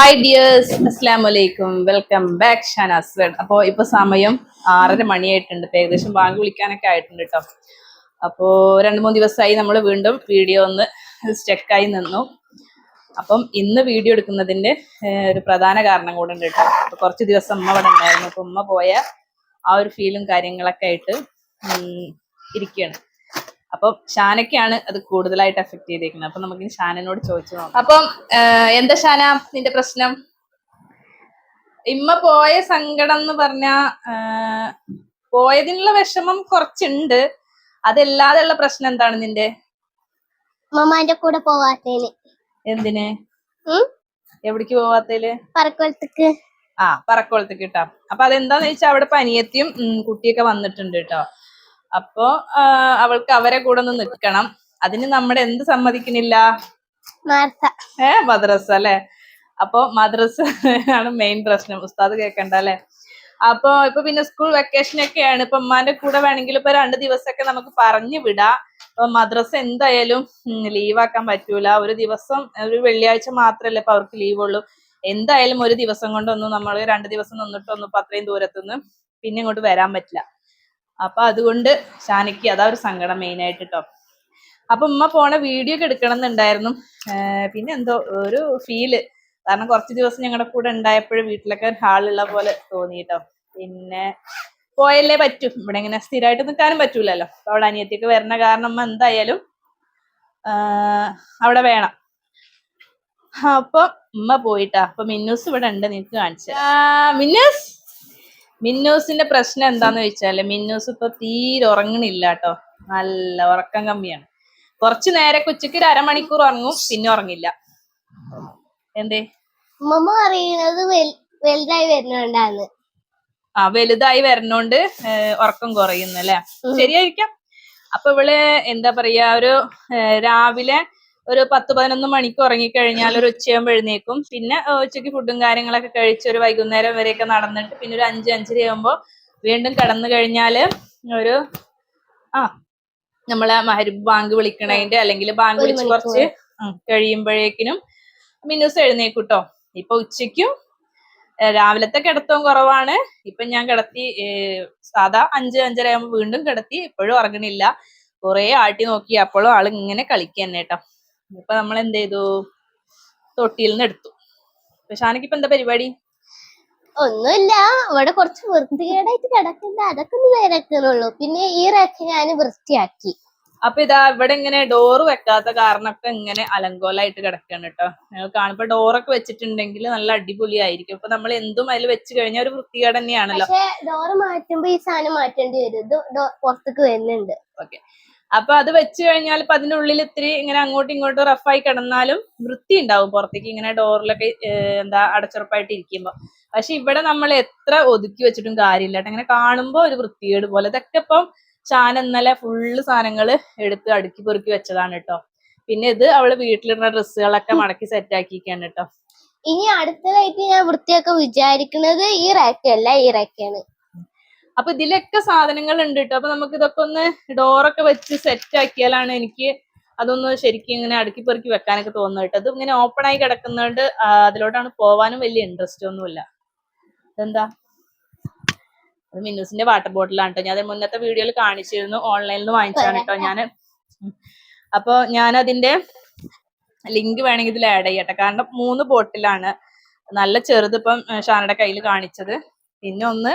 Hi dears അസ്സാം വലൈക്കും welcome back Shanas word അപ്പോൾ ഇപ്പൊ സമയം ആറര മണിയായിട്ടുണ്ട്. ഇപ്പൊ ഏകദേശം ബാങ്ക് വിളിക്കാനൊക്കെ ആയിട്ടുണ്ട് കേട്ടോ അപ്പോ രണ്ട് മൂന്ന് ദിവസമായി നമ്മൾ വീണ്ടും വീഡിയോ ഒന്ന് സ്റ്റെക്കായി നിന്നു. അപ്പം ഇന്ന് വീഡിയോ എടുക്കുന്നതിന്റെ ഒരു പ്രധാന കാരണം കൂടെ ഉണ്ട് കേട്ടോ അപ്പൊ കുറച്ച് ദിവസം അമ്മ അവിടെ ഉണ്ടായിരുന്നു. അപ്പൊ ഉമ്മ പോയ ആ ഒരു ഫീലും കാര്യങ്ങളൊക്കെ ആയിട്ട് ഇരിക്കുകയാണ്. അപ്പം ഷാനയ്ക്കാണ് അത് കൂടുതലായിട്ട് എഫക്ട് ചെയ്തേക്കുന്നത്. അപ്പൊ നമുക്ക് ഷാനനോട് ചോദിച്ചു നോക്കാം. അപ്പം എന്താ ഷാന നിന്റെ പ്രശ്നം? ഇമ്മ പോയ സങ്കടം എന്ന് പറഞ്ഞ പോയതിനുള്ള വിഷമം കുറച്ചുണ്ട്. അതല്ലാതെയുള്ള പ്രശ്നം എന്താണ് നിന്റെ? മമ്മാന്റെ കൂടെ പോവാത്തേന് എന്തിന്? എവിടേക്ക് പോവാത്തേൽ? പറക്കോളത്തേക്ക് ആ പറക്കോളത്തേക്ക് കേട്ടോ. അപ്പൊ അതെന്താന്ന് വെച്ചാൽ അവിടെ പനിയത്തിയും കുട്ടിയൊക്കെ വന്നിട്ടുണ്ട് കേട്ടോ. അപ്പൊ അവൾക്ക് അവരെ കൂടെ ഒന്ന് നിൽക്കണം. അതിന് നമ്മുടെ എന്ത് സമ്മതിക്കുന്നില്ല? ഏ മദ്രസ അല്ലെ? അപ്പൊ മദ്രസ ആണ് മെയിൻ പ്രശ്നം. ഉസ്താദ് കേക്കണ്ട അല്ലെ? അപ്പൊ ഇപ്പൊ പിന്നെ സ്കൂൾ വെക്കേഷൻ ഒക്കെയാണ്. ഇപ്പൊ ഉമ്മാന്റെ കൂടെ വേണമെങ്കിൽ ഇപ്പൊ രണ്ട് ദിവസമൊക്കെ നമുക്ക് പറഞ്ഞു വിടാം. അപ്പൊ മദ്രസ എന്തായാലും ലീവാക്കാൻ പറ്റൂല. ഒരു ദിവസം ഒരു വെള്ളിയാഴ്ച മാത്രല്ലേ ഇപ്പൊ അവർക്ക് ലീവ് ഉള്ളൂ. എന്തായാലും ഒരു ദിവസം കൊണ്ടൊന്നും നമ്മൾ രണ്ട് ദിവസം നിന്നിട്ടൊന്നും ഇപ്പൊ അത്രയും ദൂരത്തുനിന്ന് പിന്നെ ഇങ്ങോട്ട് വരാൻ പറ്റില്ല. അപ്പൊ അതുകൊണ്ട് ഷാനിക്ക് അതാ ഒരു സങ്കടം മെയിൻ ആയിട്ട് കേട്ടോ അപ്പൊ ഉമ്മ പോണ വീഡിയോ ഒക്കെ എടുക്കണം എന്നുണ്ടായിരുന്നു പിന്നെ എന്തോ ഒരു ഫീൽ കാരണം കുറച്ച് ദിവസം ഞങ്ങളുടെ കൂടെ ഉണ്ടായപ്പോഴും വീട്ടിലൊക്കെ ഹാളുള്ള പോലെ തോന്നി കേട്ടോ പിന്നെ പോയല്ലേ പറ്റൂ. ഇവിടെ ഇങ്ങനെ സ്ഥിരമായിട്ട് നിൽക്കാനും പറ്റൂലല്ലോ. അപ്പൊ അവിടെ അനിയത്തിക്ക് വരുന്ന കാരണം എന്തായാലും അവിടെ വേണം. അപ്പൊ ഉമ്മ പോയിട്ടാ. അപ്പൊ മിന്നൂസ് ഇവിടെ ഉണ്ട് നിനക്ക് കാണിച്ചു മിന്നൂസ്! മിന്നൂസിന്റെ പ്രശ്നം എന്താന്ന് വെച്ചാൽ മിന്നൂസ് ഇപ്പൊ തീരെ ഉറങ്ങണില്ല കേട്ടോ നല്ല ഉറക്കം കമ്മിയാണ്. കുറച്ചു നേരെ ഉച്ചയ്ക്ക് ഒരു അരമണിക്കൂർ ഉറങ്ങും പിന്നെ ഉറങ്ങില്ല. എന്തേ? വെൽ- വലുതായി വരുന്നോണ്ടാണ് ആ വലുതായി വരണോണ്ട് ഏഹ്, ഉറക്കം കുറയുന്നു അല്ലെ? ശരിയായിരിക്കാം. അപ്പൊ ഇവൾ എന്താ പറയാ ഒരു രാവിലെ ഒരു പത്ത് പതിനൊന്ന് മണിക്ക് ഉറങ്ങിക്കഴിഞ്ഞാൽ ഒരു ഉച്ചയാകുമ്പോൾ എഴുന്നേക്കും പിന്നെ ഉച്ചയ്ക്ക് ഫുഡും കാര്യങ്ങളൊക്കെ കഴിച്ച് ഒരു വൈകുന്നേരം വരെയൊക്കെ നടന്നിട്ട് പിന്നെ ഒരു അഞ്ച് അഞ്ചര ആകുമ്പോൾ വീണ്ടും കടന്നു കഴിഞ്ഞാൽ ഒരു ആ നമ്മളെ മഹരി ബാങ്ക് വിളിക്കണതിന്റെ അല്ലെങ്കിൽ ബാങ്ക് വിളിച്ച് കുറച്ച് കഴിയുമ്പോഴേക്കിനും മിന്നൂസ് എഴുന്നേക്കൂട്ടോ ഇപ്പൊ ഉച്ചയ്ക്കും രാവിലത്തെ കിടത്തവും കുറവാണ്. ഇപ്പൊ ഞാൻ കിടത്തി സാധാ അഞ്ച് അഞ്ചര ആകുമ്പോൾ വീണ്ടും കിടത്തി ഇപ്പോഴും ഉറങ്ങണില്ല. കുറെ ആട്ടി നോക്കി അപ്പോഴും ആൾ ഇങ്ങനെ കളിക്കുക തന്നെ കേട്ടോ ഇപ്പൊ നമ്മൾ എന്ത് ചെയ്തു തൊട്ടിയിൽ നിന്ന് എടുത്തു ഷാനക്ക് ഇപ്പൊ എന്താ പരിപാടി? ഒന്നുമില്ല. ഇവിടെ കുറച്ച് വൃത്തികേടായിട്ട് കിടക്കുന്ന അതൊക്കെ ഒന്ന് നേരാക്കുന്നുള്ളൂ പിന്നെ ഈ റാക്ക് ഞാൻ വൃത്തിയാക്കി. അപ്പൊ ഇതാ ഇവിടെ ഇങ്ങനെ ഡോറ് വെക്കാത്ത കാരണമൊക്കെ ഇങ്ങനെ അലങ്കോലായിട്ട് കിടക്കാണ് കേട്ടോ. നിങ്ങൾ കാണുമ്പോ ഡോറൊക്കെ വെച്ചിട്ടുണ്ടെങ്കിൽ നല്ല അടിപൊളിയായിരിക്കും. ഇപ്പൊ നമ്മൾ എന്തും അതിൽ വെച്ച് കഴിഞ്ഞാൽ ഒരു വൃത്തികേട് തന്നെയാണല്ലോ. ഡോറ് മാറ്റുമ്പോ ഈ സാധനം മാറ്റേണ്ടി വരും. ഇത് പുറത്തേക്ക് വരുന്നുണ്ട്. ഓക്കെ. അപ്പൊ അത് വെച്ച് കഴിഞ്ഞാൽ ഇപ്പൊ അതിന്റെ ഉള്ളിൽ ഇത്തിരി ഇങ്ങനെ അങ്ങോട്ടും ഇങ്ങോട്ടും റഫായി കിടന്നാലും വൃത്തി ഉണ്ടാവും പുറത്തേക്ക് ഇങ്ങനെ ഡോറിലൊക്കെ എന്താ അടച്ചുറപ്പായിട്ട് ഇരിക്കുമ്പോ. പക്ഷെ ഇവിടെ നമ്മൾ എത്ര ഒതുക്കി വെച്ചിട്ടും കാര്യമില്ല അങ്ങനെ ഇങ്ങനെ കാണുമ്പോ ഒരു വൃത്തികേട് പോലെ. ഇതൊക്കെ ഇപ്പം ചാൻ ഇന്നലെ ഫുള്ള് സാധനങ്ങൾ എടുത്ത് അടുക്കി പെറുക്കി വെച്ചതാണ് കേട്ടോ. പിന്നെ ഇത് അവൾ വീട്ടിലിടുന്ന ഡ്രസ്സുകളൊക്കെ മടക്കി സെറ്റ് ആക്കിയിരിക്കാണ് കേട്ടോ. ഇനി അടുത്തതായിട്ട് ഞാൻ വൃത്തിയൊക്കെ വിചാരിക്കുന്നത് ഈ റാക്കല്ല ഈ റാക്കാണ് അപ്പൊ ഇതിലൊക്കെ സാധനങ്ങൾ ഉണ്ട് കേട്ടോ അപ്പൊ നമുക്ക് ഇതൊക്കെ ഒന്ന് ഡോറൊക്കെ വെച്ച് സെറ്റ് ആക്കിയാലാണ് എനിക്ക് അതൊന്ന് ശരിക്കും ഇങ്ങനെ അടുക്കി പെറുക്കി വെക്കാനൊക്കെ തോന്നുന്നത് കേട്ടോ. അത് ഇങ്ങനെ ഓപ്പൺ ആയി കിടക്കുന്നതുകൊണ്ട് അതിലോട്ടാണ് പോവാനും വലിയ ഇൻട്രസ്റ്റ് ഒന്നുമില്ല. എന്താ അത് മിന്നൂസിന്റെ വാട്ടർ ബോട്ടിലാണ് കേട്ടോ. ഞാൻ മുന്നത്തെ വീഡിയോയിൽ കാണിച്ചിരുന്നു. ഓൺലൈനിൽ നിന്ന് വാങ്ങിച്ചാണ് കേട്ടോ ഞാൻ. അപ്പോൾ അപ്പൊ ഞാൻ അതിന്റെ ലിങ്ക് വേണമെങ്കിൽ ഇതിൽ ആഡ് ചെയ്യട്ടെ. കാരണം മൂന്ന് ബോട്ടിലാണ് നല്ല ചെറുത് ഇപ്പം ഷാനയുടെ കയ്യിൽ കാണിച്ചത്. പിന്നെ ഒന്ന്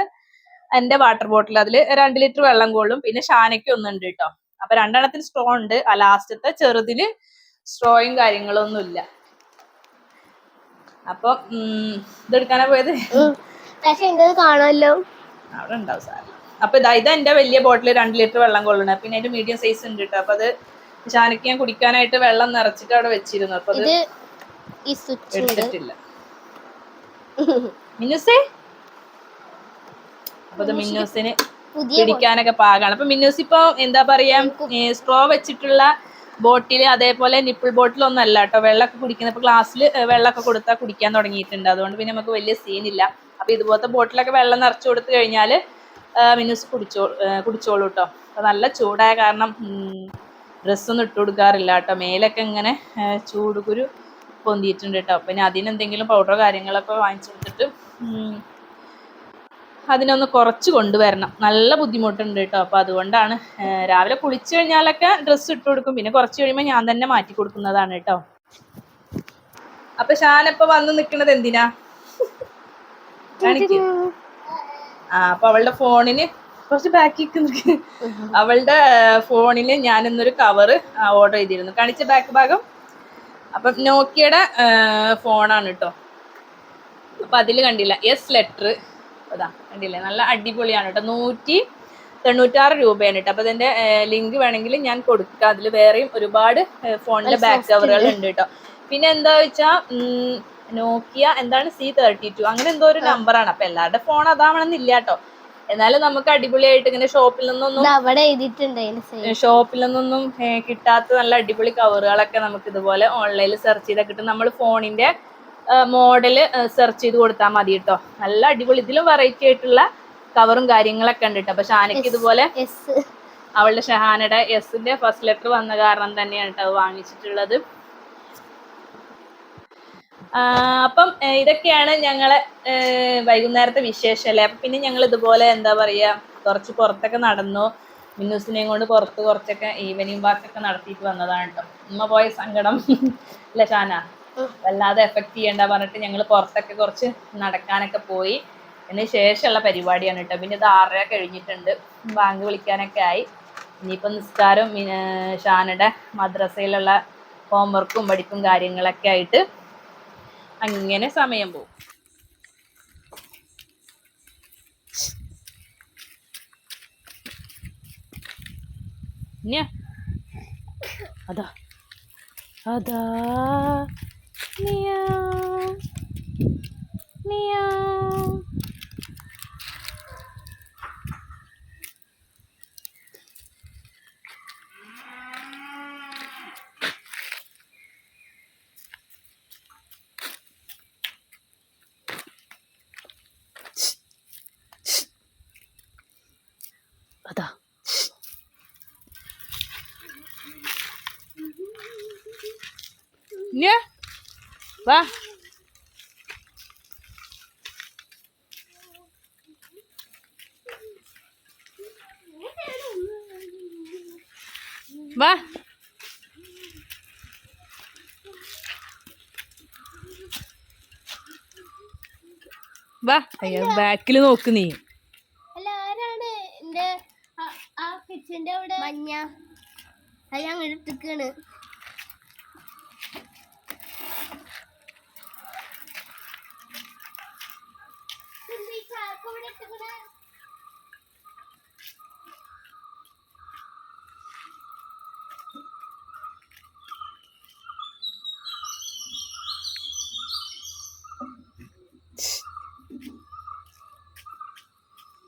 എന്റെ വാട്ടർ ബോട്ടിൽ അതിൽ രണ്ട് ലിറ്റർ വെള്ളം കൊള്ളും. പിന്നെ ഷാനയ്ക്ക് ഒന്നുണ്ട് കേട്ടോ അപ്പൊ രണ്ടെണ്ണത്തിന് സ്ട്രോ ഉണ്ട്. ആ ലാസ്റ്റത്തെ ചെറുതിന് സ്ട്രോയും കാര്യങ്ങളും ഒന്നും ഇല്ല. അപ്പൊ ഇതെടുക്കാനാ പോയത്? പക്ഷെ കാണാമല്ലോ അവിടെ ഉണ്ടാവും സാധനം. അപ്പൊ ഇതാ ഇത് എന്റെ വലിയ ബോട്ടിൽ രണ്ട് ലിറ്റർ വെള്ളം കൊള്ളണ പിന്നെ അതിന്റെ മീഡിയം സൈസ് ഉണ്ട് കേട്ടോ അപ്പൊ അത് ഷാനയ്ക്ക് ഞാൻ കുടിക്കാനായിട്ട് വെള്ളം നിറച്ചിട്ട് അവിടെ വെച്ചിരുന്നു. അപ്പൊ അത് എടുത്തിട്ടില്ല. മിന്നുസേ അപ്പൊ ഇത് മിന്നൂസിന് പിടിക്കാനൊക്കെ പാകാണ്. അപ്പൊ മിന്നൂസ് ഇപ്പൊ എന്താ പറയാ സ്ട്രോ വെച്ചിട്ടുള്ള ബോട്ടിൽ അതേപോലെ നിപ്പിൾ ബോട്ടിൽ ഒന്നും അല്ല കേട്ടോ. വെള്ളമൊക്കെ കുടിക്കുന്ന ഇപ്പൊ ഗ്ലാസ്സിൽ വെള്ളമൊക്കെ കൊടുത്താൽ കുടിക്കാൻ തുടങ്ങിയിട്ടുണ്ട്. അതുകൊണ്ട് പിന്നെ നമുക്ക് വലിയ സീനില്ല അപ്പൊ ഇതുപോലത്തെ ബോട്ടിലൊക്കെ വെള്ളം നിറച്ചു കൊടുത്തു കഴിഞ്ഞാൽ മിന്നൂസ് കുടിച്ചോ കുടിച്ചോളൂ കേട്ടോ. അപ്പൊ നല്ല ചൂടായ കാരണം ഡ്രസ്സൊന്നും ഇട്ട് കൊടുക്കാറില്ല കേട്ടോ. മേലൊക്കെ ഇങ്ങനെ ചൂടുകുരു ചൂട് കുരു പൊന്തിയിട്ടുണ്ട് കേട്ടോ പിന്നെ അതിനെന്തെങ്കിലും പൗഡറോ കാര്യങ്ങളൊക്കെ വാങ്ങിച്ചു കൊടുത്തിട്ട് അതിനൊന്ന് കുറച്ച് കൊണ്ടുവരണം. നല്ല ബുദ്ധിമുട്ടുണ്ട് കേട്ടോ അപ്പോൾ അതുകൊണ്ടാണ് രാവിലെ കുളിച്ചു കഴിഞ്ഞാലൊക്കെ ഡ്രസ്സ് ഇട്ട് കൊടുക്കും. പിന്നെ കുറച്ച് കഴിയുമ്പോൾ ഞാൻ തന്നെ മാറ്റി കൊടുക്കുന്നതാണ് കേട്ടോ അപ്പൊ ഷാനപ്പ വന്ന് നിൽക്കുന്നത് എന്തിനാ? ആ അപ്പൊ അവളുടെ ഫോണിന് കുറച്ച് നിൽക്ക് അവളുടെ ഫോണിന് ഞാൻ ഇന്നൊരു കവറ് ഓർഡർ ചെയ്തിരുന്നു. കാണിച്ച ബാക്ക് ഭാഗം. അപ്പൊ നോക്കിയുടെ ഫോണാണ് കേട്ടോ അപ്പൊ അതിൽ കണ്ടില്ല. എസ് ലെറ്റർ അതാ കണ്ടില്ലേ? നല്ല അടിപൊളിയാണ് കേട്ടോ നൂറ്റി തൊണ്ണൂറ്റാറ് രൂപയാണ് കേട്ടോ അപ്പൊ ഇതിന്റെ ലിങ്ക് വേണമെങ്കിൽ ഞാൻ കൊടുക്കാം. അതിൽ വേറെയും ഒരുപാട് ഫോണിന്റെ ബാക്ക് കവറുകൾ ഉണ്ട് കേട്ടോ പിന്നെ എന്താ വെച്ചാ നോക്കിയ എന്താണ് സി തേർട്ടി ടു അങ്ങനെ എന്തോ ഒരു നമ്പറാണ് അപ്പൊ എല്ലാവരുടെ ഫോൺ അതാവണമെന്നില്ല കേട്ടോ എന്നാലും നമുക്ക് അടിപൊളിയായിട്ട് ഇങ്ങനെ ഷോപ്പിൽ നിന്നൊന്നും അതിന്റെ ഷോപ്പിൽ നിന്നൊന്നും കിട്ടാത്ത നല്ല അടിപൊളി കവറുകളൊക്കെ നമുക്ക് ഇതുപോലെ ഓൺലൈനിൽ സെർച്ച് ചെയ്താൽ കിട്ടും. നമ്മൾ ഫോണിന്റെ മോഡൽ സെർച്ച് ചെയ്ത് കൊടുത്താൽ മതി കേട്ടോ നല്ല അടിപൊളി. ഇതിലും വെറൈറ്റി ആയിട്ടുള്ള കവറും കാര്യങ്ങളൊക്കെ ഉണ്ട് കേട്ടോ അപ്പൊ ഷാനയ്ക്ക് ഇതുപോലെ അവളുടെ ഷഹാനയുടെ എസിന്റെ ഫസ്റ്റ് ലെറ്റർ വന്ന കാരണം തന്നെയാണ് കേട്ടോ അത് വാങ്ങിച്ചിട്ടുള്ളത്. അപ്പം ഇതൊക്കെയാണ് ഞങ്ങളെ വൈകുന്നേരത്തെ വിശേഷം അല്ലേ? അപ്പൊ പിന്നെ ഞങ്ങൾ ഇതുപോലെ എന്താ പറയാ കുറച്ച് പുറത്തൊക്കെ നടന്നു. മിന്നൂസിനെയും കൊണ്ട് പുറത്ത് കുറച്ചൊക്കെ ഈവനിങ് വാക്കൊക്കെ നടത്തിയിട്ട് വന്നതാണ് കേട്ടോ ഉമ്മ പോയ സങ്കടം. അല്ല ഷാന? വല്ലാതെ എഫക്ട് ചെയ്യണ്ട പറഞ്ഞിട്ട് ഞങ്ങൾ പുറത്തൊക്കെ കുറച്ച് നടക്കാനൊക്കെ പോയി. അതിന് ശേഷമുള്ള പരിപാടിയാണ് കേട്ടോ. പിന്നെ ഇത് ആറര കഴിഞ്ഞിട്ടുണ്ട്. ബാങ്ക് വിളിക്കാനൊക്കെ ആയി. ഇനിയിപ്പോൾ നിസ്കാരം ഷാനയുടെ മദ്രസയിലുള്ള ഹോംവർക്കും പഠിപ്പും കാര്യങ്ങളൊക്കെ ആയിട്ട് അങ്ങനെ സമയം പോകും അതാ. അതാ. meow. വാ. വാ. വാ. അയ്യോ ബാക്കിൽ നോക്ക് നീ. അല്ല ആരാണ് എന്റെ ആ- ആ കിച്ചന്റെ അവിടെ? മഞ്ഞ. അത് അങ്ങോട്ട് എടുത്തിക്കാണ്.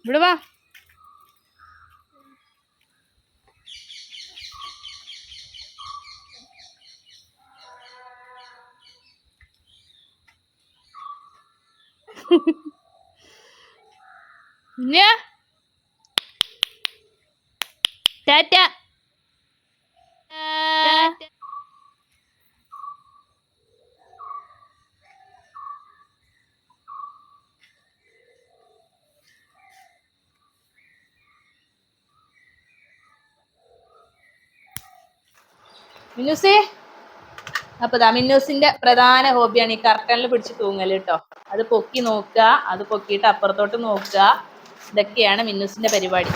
ഇവിടെ വാ ഇഞ്ഞ്. ടാറ്റ. മിന്നുസേ. അപ്പൊ മിന്നൂസിന്റെ പ്രധാന ഹോബിയാണ് ഈ കർട്ടനിൽ പിടിച്ച് തൂങ്ങൽ കേട്ടോ അത് പൊക്കി നോക്കുക അത് പൊക്കിയിട്ട് അപ്പുറത്തോട്ട് നോക്കുക. ഇതൊക്കെയാണ് മിന്നുസിന്റെ പരിപാടി.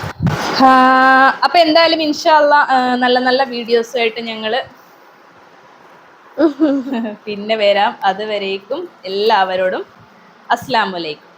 അപ്പൊ എന്തായാലും ഇൻഷാല്ല നല്ല നല്ല വീഡിയോസ് ആയിട്ട് ഞങ്ങൾ പിന്നെ വരാം. അതുവരേക്കും എല്ലാവരോടും അസ്സാം വലൈക്കും